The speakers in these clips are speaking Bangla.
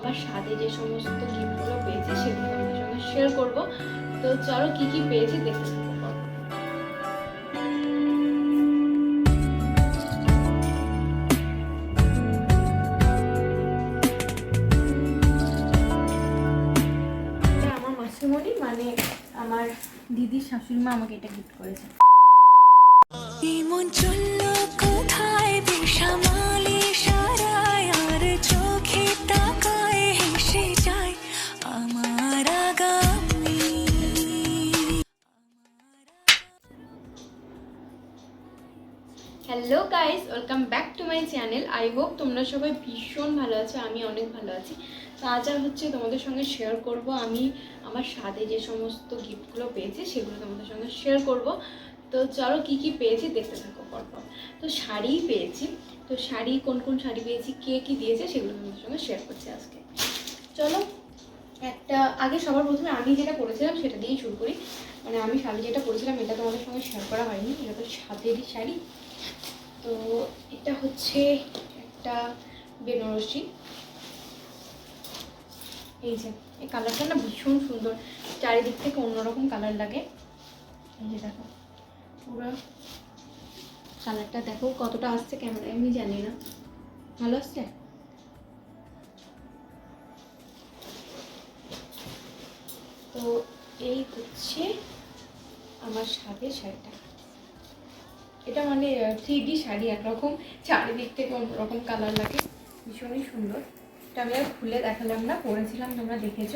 আমার সাথে যে সমস্ত গিফটগুলো পেয়েছি সেগুলো তোমাদের সঙ্গে শেয়ার করব। তো চলো কি কি পেয়েছি দেখতে মাসিমণি মানে আমার দিদির শাশুড়ি মা আমাকে এটা গিফট করেছে। কোথায় hello guys welcome back to my channel I hope তোমরা সবাই ভীষণ ভালো আছো, আমি অনেক ভালো আছি। তো আজ আর হচ্ছে তোমাদের সঙ্গে শেয়ার করব আমি আমার সাথে যে সমস্ত গিফটগুলো পেয়েছি, সেগুলো তোমাদের সঙ্গে শেয়ার করব। তো চলো কি কি পেয়েছি দেখতে থাকো পরপর। তো শাড়ি পেয়েছি। তো শাড়ি, কোন কোন শাড়ি পেয়েছি, কে কি দিয়েছে, সেগুলো তোমাদের সঙ্গে শেয়ার করছি আজকে। চলো, একটা, আগে সবার প্রথমে আমি যেটা করেছিলাম সেটা দিয়েই শুরু করি। মানে আমি শাড়ি যেটা করেছিলাম এটা তোমাদের সঙ্গে শেয়ার করা হয়নি, এটা তো সাদেরই শাড়ি। এটা হচ্ছে একটা বেনারসি। এই যে, এই কালারটা না ভীষণ সুন্দর। চারিদিক থেকে অন্যরকম কালার লাগে। এই যে দেখো, পুরো কালারটা দেখো কতটা আসছে ক্যামেরায়, আমি জানি না। ভালো আসছে? তো এই হচ্ছে আমার সাথে শাড়িটা। এটা মানে থ্রি ডি শাড়ি, একরকম। চারিদিক থেকে অন্যরকম কালার লাগে। ভীষণই সুন্দর। এটা আমি আর খুলে দেখালাম না, পরেছিলাম, তোমরা দেখেছ।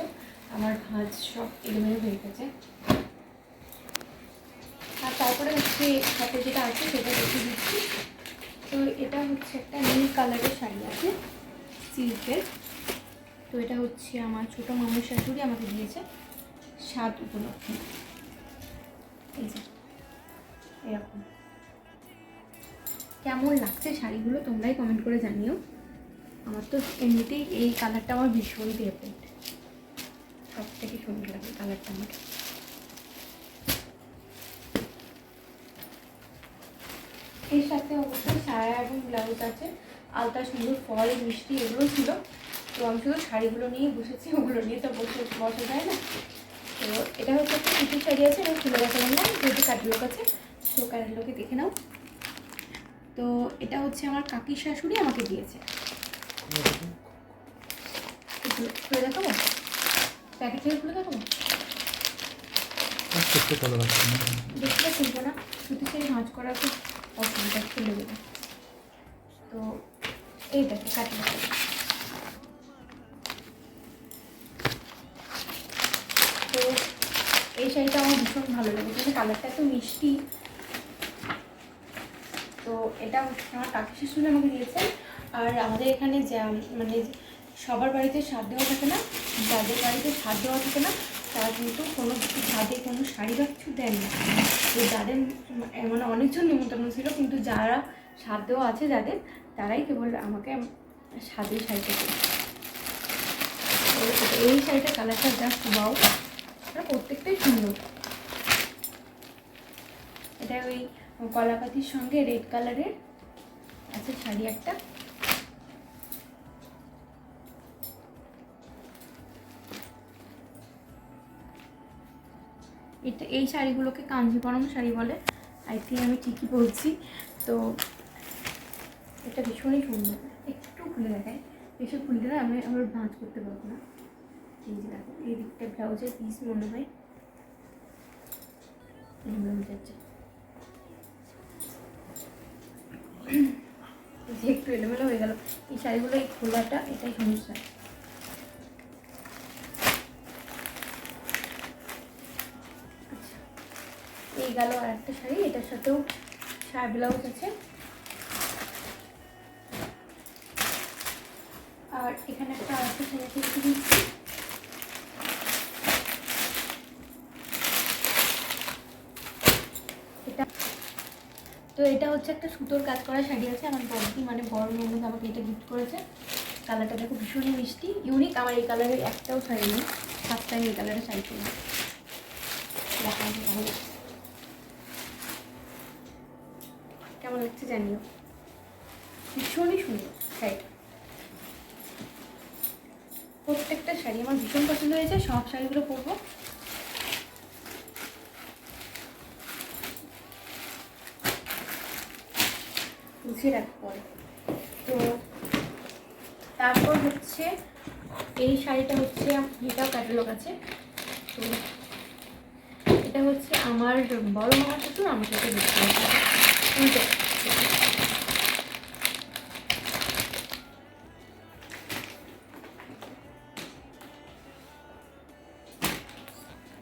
আমার ভাঁজ সব এলোমেলো হয়ে গেছে। আর তারপরে হচ্ছে সাথে যেটা আছে, সেটা দেখে দিচ্ছি। তো এটা হচ্ছে একটা নীল কালারের শাড়ি আছে সিল্কের তো এটা হচ্ছে আমার ছোটো মামুর শাশুড়ি আমাকে দিয়েছে স্বাদ উপলক্ষে। এই যে, এরকম। কেমন লাগছে শাড়িগুলো তোমরাই কমেন্ট করে জানিও। আমার তো এমনিতেই এই কালারটা আমার ভীষণ ফেভারিট সব থেকে সুন্দর লাগে কালারটা আমার। এর সাথে অবশ্যই সায়া এবং ব্লাউজ আছে। আলতা সুন্দর ফল, মিষ্টি এগুলো ছিল। তো আমি শুধু শাড়িগুলো নিয়ে বসেছি, ওগুলো নিয়ে তো বসে বসা যায় না। তো এটা হচ্ছে একটা সুতির শাড়ি আছে আমি খুলে দেখালাম না, যেহেতু কাটলোক আছে, তো কাটলোকে দেখে নাও। তো এটা হচ্ছে আমার কাকির শাশুড়ি আমাকে দিয়েছে। একটু খুলে দেখাবো? প্যাকেট থেকে খুলে দেখাবো? দেখতে ভালো লাগছে না দেখতে শুনব না সুতির শাড়ি ভাঁজ করা খুব অসুবিধা খুলে দেবে। তো এই দেখো কাটি তো এই শাড়িটা আমার ভীষণ ভালো লাগে কালারটা এত মিষ্টি। তো এটা আমার কাকি শাশুড়ি আমাকে দিয়েছে। আর আমাদের এখানে মানে সবার বাড়িতে স্বাদ দেওয়া থাকে না, যাদের বাড়িতে স্বাদ দেওয়া থাকে না, তারা কিন্তু কোনো কিছু ছাদে কোনো শাড়ি বা কিছু দেন না। তো যাদের মানে অনেকজন নিমন্ত্রণ ছিল, কিন্তু যারা স্বাদ দেওয়া আছে যাদের, তারাই কেবল আমাকে স্বাদের শাড়িটা এই শাড়িটার কালারটা জাস্ট এটা প্রত্যেকটাই সুন্দর। এটা ওই কলাপাতির সঙ্গে রেড কালারের আছে শাড়ি একটা। এটা এই শাড়িগুলোকে কাঞ্জিবরম শাড়ি বলে, আই থিঙ্ক আমি ঠিকই বলছি। তো এটা ভীষণই সুন্দর, একটু খুলে দেখায় বেশি খুললে না আমি আবার ভাঁজ করতে পারব না। এই দেখো, এই দিকটা ব্লাউজের পিস মনে হয়। যাচ্ছে এই যে একটু এলোমেলো হয়ে গেল। এই শাড়িগুলো, এই খোলাটা, এটাই সমস্যা। আচ্ছা এই গেল আর একটা শাড়ি, এটার সাথেও শাড়ি ব্লাউজ আছে। আর এখানে একটা আরেকটা শাড়ি দিচ্ছি এটা তো এটা হচ্ছে একটা সুতোর কাজ করা শাড়ি আছে, আমার বড়দি মানে বড় ননদ আমাকে এটা গিফট করেছে। কালারটা দেখো ভীষণই মিষ্টি ইউনিক আমার এই কালারের একটাও শাড়ি নেই টাইম এই কালারের শাড়ি লাগছে। কেমন লাগছে জানিও? ভীষণই সুন্দর শাড়িটা। প্রত্যেকটা শাড়ি আমার ভীষণ পছন্দ হয়েছে, সব শাড়িগুলো পরবো। গুছিয়ে রাখব পরে তো তারপর হচ্ছে এই শাড়িটা হচ্ছে এটাও ক্যাটালগ আছে। তো এটা হচ্ছে আমার বড় মামা শ্বশুর দিতে হবে উল্টো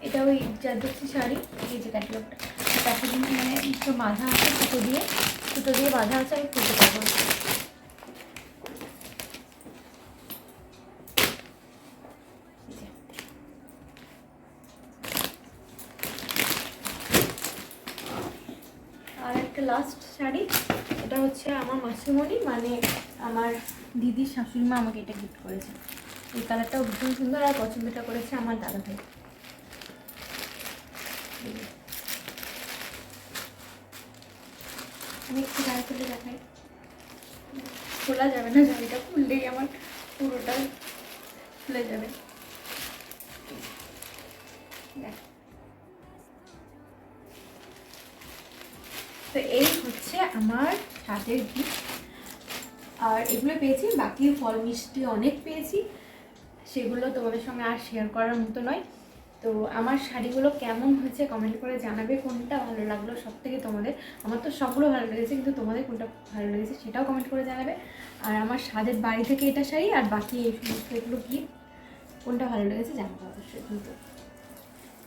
এটা ওই জাদুসি শাড়ি, এই যে ক্যাটালগটা প্যাকেজিং মানে একটু বাঁধা আছে দিয়ে। সুতো দিয়ে বাঁধা আছে আমি খুলতে পারব। আর একটা লাস্ট শাড়ি, এটা হচ্ছে আমার মাসিমণি মানে আমার দিদির শাশুড়ি মা আমাকে এটা গিফট করেছে এই কালারটাও ভীষণ সুন্দর আর পছন্দটা করেছে আমার দাদা আমি একটু গায়ে খুলে দেখাই। খোলা যাবে না শাড়িটা খুললেই আমার পুরোটা খুলে যাবে। তো এই হচ্ছে আমার সাজের গিফট আর এগুলো পেয়েছি, বাকি ফল মিষ্টি অনেক পেয়েছি। সেগুলো তোমাদের সঙ্গে আর শেয়ার করার মতো নয়। তো আমার শাড়িগুলো কেমন হয়েছে কমেন্ট করে জানাবে, কোনটা ভালো লাগল সব থেকে তোমাদের? আমার তো সবগুলো ভালো লেগেছে, কিন্তু তোমাদের কোনটা ভালো লেগেছে সেটাও কমেন্ট করে জানাবে। আর আমার স্বাদের বাড়ি থেকে এটা শাড়ি, আর বাকি এই সমস্ত এগুলো কি? কোনটা ভালো লেগেছে জানাব অবশ্যই কিন্তু।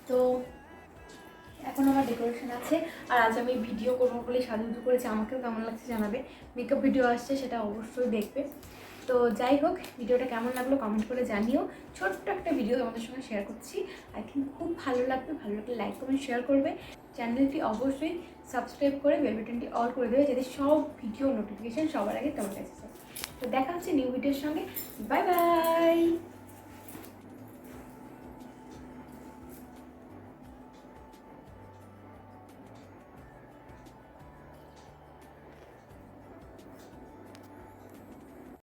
তো এখন আমার ডেকোরেশন আছে, আর আজ আমি ভিডিও করব বলে সাজুগুজু করেছি, আমাকেও কেমন লাগছে জানাবে। মেকআপ ভিডিও আসছে, সেটা অবশ্যই দেখবে। তো যাই হোক, ভিডিওটা কেমন লাগল কমেন্ট করে জানিও। ছোট্ট একটা ভিডিও তোমাদের সঙ্গে শেয়ার করছি। আই থিঙ্ক খুব ভালো লাগবে, ভালো লাগলে লাইক কমেন্ট শেয়ার করবে। চ্যানেলটি অবশ্যই সাবস্ক্রাইব করে বেল বাটনটি অল করে দেবে, যাতে সব ভিডিও নোটিফিকেশান সবার আগে তোমার কাছে তো দেখা হচ্ছে নিউ ভিডিওর সঙ্গে। Bye bye